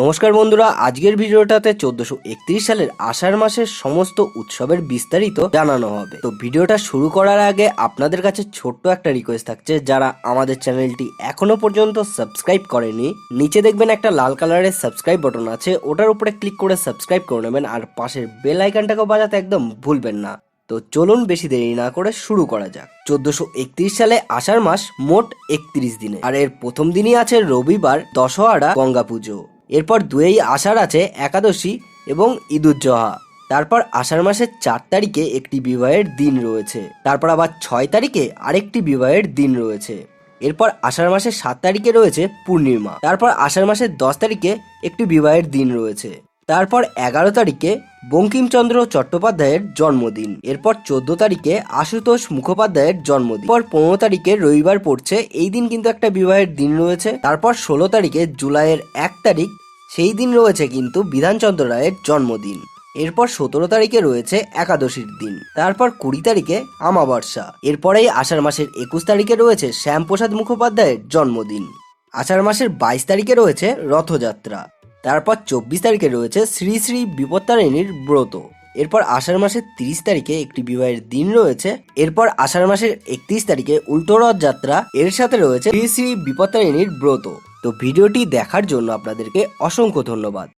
নমস্কার বন্ধুরা, আজকের ভিডিওটাতে চোদ্দশো একত্রিশ সালের আষাঢ় মাসের সমস্ত উৎসবের বিস্তারিত জানানো হবে। তো ভিডিওটা শুরু করার আগে আপনাদের কাছে ছোট্ট একটা রিকোয়েস্ট থাকছে, যারা আমাদের চ্যানেলটি এখনও পর্যন্ত সাবস্ক্রাইব করেনি, নিচে দেখবেন একটা লাল কালারের সাবস্ক্রাইব বটন আছে, ওটার উপরে ক্লিক করে সাবস্ক্রাইব করে নেবেন, আর পাশের বেল আইকনটাকেও বাজাতে একদম ভুলবেন না। তো চলুন বেশি দেরি না করে শুরু করা যাক। চোদ্দশো সালে আষাঢ় মাস মোট একত্রিশ দিনে, আর এর প্রথম দিনই আছে রবিবার, দশহরা, গঙ্গা পুজো। এরপর দুয়েই আষাঢ় আছে, একাদশী এবং ঈদুজ্জোহা। তারপর আষাঢ় মাসের চার তারিখে একটি বিবাহের দিন রয়েছে। তারপর আবার ছয় তারিখে আরেকটি বিবাহের দিন রয়েছে। এরপর আষাঢ় মাসের সাত তারিখে রয়েছে পূর্ণিমা। তারপর আষাঢ় মাসের দশ তারিখে একটি বিবাহের দিন রয়েছে। তারপর এগারো তারিখে বঙ্কিমচন্দ্র চট্টোপাধ্যায়ের জন্মদিন। এরপর চোদ্দ তারিখে আশুতোষ মুখোপাধ্যায়ের জন্মদিন। পর পনেরো তারিখে রবিবার পড়ছে। এই দিন কিন্তু একটা বিবাহের দিন রয়েছে। তারপর ষোলো তারিখে জুলাইয়ের এক তারিখ, সেই দিন রয়েছে কিন্তু বিধানচন্দ্র রায়ের জন্মদিন। এরপর সতেরো তারিখে রয়েছে একাদশীর দিন। তারপর কুড়ি তারিখে আমাবর্ষা এরপরেই আষাঢ় মাসের একুশ তারিখে রয়েছে শ্যামপ্রসাদ মুখোপাধ্যায়ের জন্মদিন। আষাঢ় মাসের বাইশ তারিখে রয়েছে রথযাত্রা। তারপর চব্বিশ তারিখে রয়েছে শ্রী শ্রী বিপত্তারিণীর ব্রত। এরপর আষাঢ় মাসের তিরিশ তারিখে একটি বিবাহের দিন রয়েছে। এরপর আষাঢ় মাসের একত্রিশ তারিখে উল্টো রথযাত্রা। এর সাথে রয়েছে শ্রী শ্রী বিপত্তারিণীর ব্রত। তো ভিডিওটি দেখার জন্য আপনাদেরকে অসংখ্য ধন্যবাদ।